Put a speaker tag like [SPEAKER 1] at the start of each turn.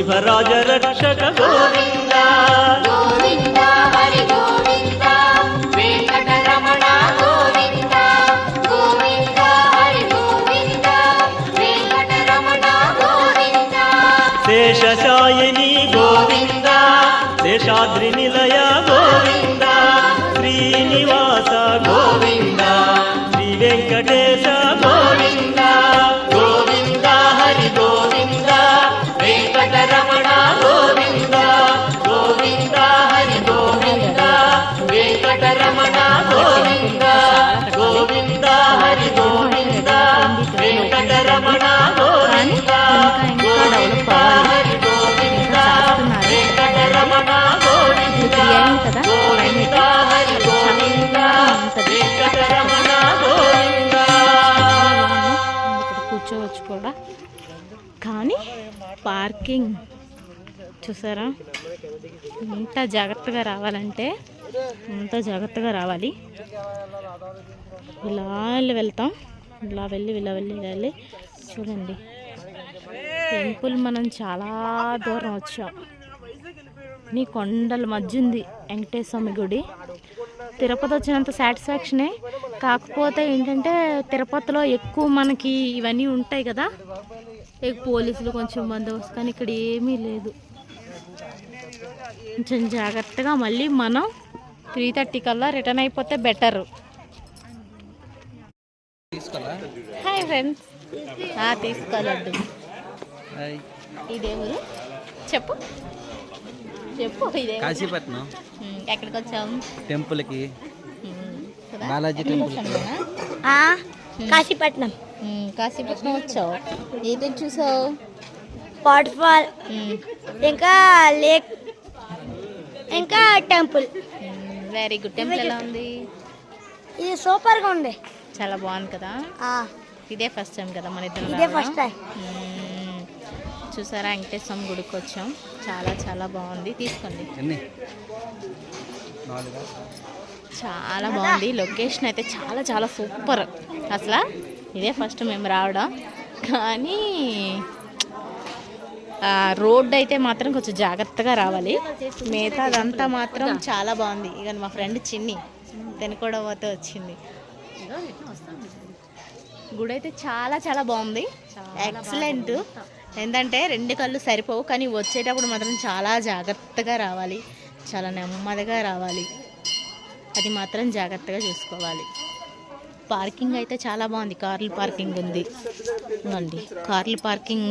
[SPEAKER 1] వృషిభరాజ రక్షక గోవింద.
[SPEAKER 2] గోవింద హరి గోవింద వెంకటరమణ గోవింద. గోవింద హరి గోవింద వెంకటరమణ గోవింద.
[SPEAKER 1] శేషశాయిని గోవింద శేషాద్రి నిలయ గోవింద శ్రీనివాస గోవింద శ్రీ వెంకటేశ
[SPEAKER 3] కూర్చోవచ్చు కూడా కానీ పార్కింగ్ చూసారా? ఇంత జాగ్రత్తగా రావాలంటే ఇంత జాగ్రత్తగా రావాలి. ఇలా వెళ్ళి వెళ్తాం. ఇలా వెళ్ళి ఇలా వెళ్ళి వెళ్ళి చూడండి. టెంపుల్ మనం చాలా దూరం వచ్చాం. నీ కొండల మధ్య ఉంది వెంకటేశ్వర స్వామి గుడి. తిరుపతి వచ్చినంత సాటిస్ఫాక్షనే కాకపోతే ఏంటంటే తిరుపతిలో ఎక్కువ మనకి ఇవన్నీ ఉంటాయి కదా. పోలీసులు కొంచెం బందోబస్తు కానీ ఇక్కడ ఏమీ లేదు. కొంచెం జాగ్రత్తగా మళ్ళీ మనం త్రీ థర్టీ కల్లా రిటర్న్ అయిపోతే బెటర్ హాయ్ ఫ్రెండ్స్ తీసుకోవాలడ్డు ఇదే ఊరు చెప్పు. చెప్పు ఇదే.
[SPEAKER 4] కాశీపట్నం.
[SPEAKER 3] ఎక్కడికి వచ్చాము
[SPEAKER 4] టెంపుల్కి? బాలాజీ టెంపుల్.
[SPEAKER 5] కాశీపట్నం.
[SPEAKER 3] కాశీపట్నం వచ్చావు. ఏదేం చూసావు?
[SPEAKER 5] వాటర్ ఫాల్
[SPEAKER 3] ఉమ్,
[SPEAKER 5] ఇంకా లేక్. ఇంకా టెంపుల్.
[SPEAKER 3] Very good. టెంపుల్ ఎలా ఉంది?
[SPEAKER 5] ఇది సూపర్గా ఉంది.
[SPEAKER 3] చాలా బాగుంది కదా?
[SPEAKER 5] ఆ,
[SPEAKER 3] ఇదే ఫస్ట్ టైం కదా మన ఇద్దరం
[SPEAKER 5] ఇదే? First time.
[SPEAKER 3] చూసారా? వెంకటేశ్వర స్వామి గుడికి వచ్చాం. చాలా చాలా బాగుంది. తీసుకోండి. చాలా బాగుంది. లొకేషన్ అయితే చాలా చాలా సూపర్ అసలు ఇదే ఫస్ట్ మేము రావడం. కానీ రోడ్ అయితే మాత్రం కొంచెం జాగ్రత్తగా రావాలి. మిగతా అదంతా మాత్రం చాలా బాగుంది. ఇక మా ఫ్రెండ్ చిన్ని తను కూడా పోతే వచ్చింది. గుడి అయితే చాలా చాలా బాగుంది. ఎక్సలెంట్ ఏంటంటే రెండు కళ్ళు సరిపోవు కానీ వచ్చేటప్పుడు మాత్రం చాలా జాగ్రత్తగా రావాలి. చాలా నెమ్మదిగా రావాలి. అది మాత్రం జాగ్రత్తగా చూసుకోవాలి. పార్కింగ్ అయితే చాలా బాగుంది. కార్ల పార్కింగ్ ఉంది. అండి కార్ల పార్కింగ్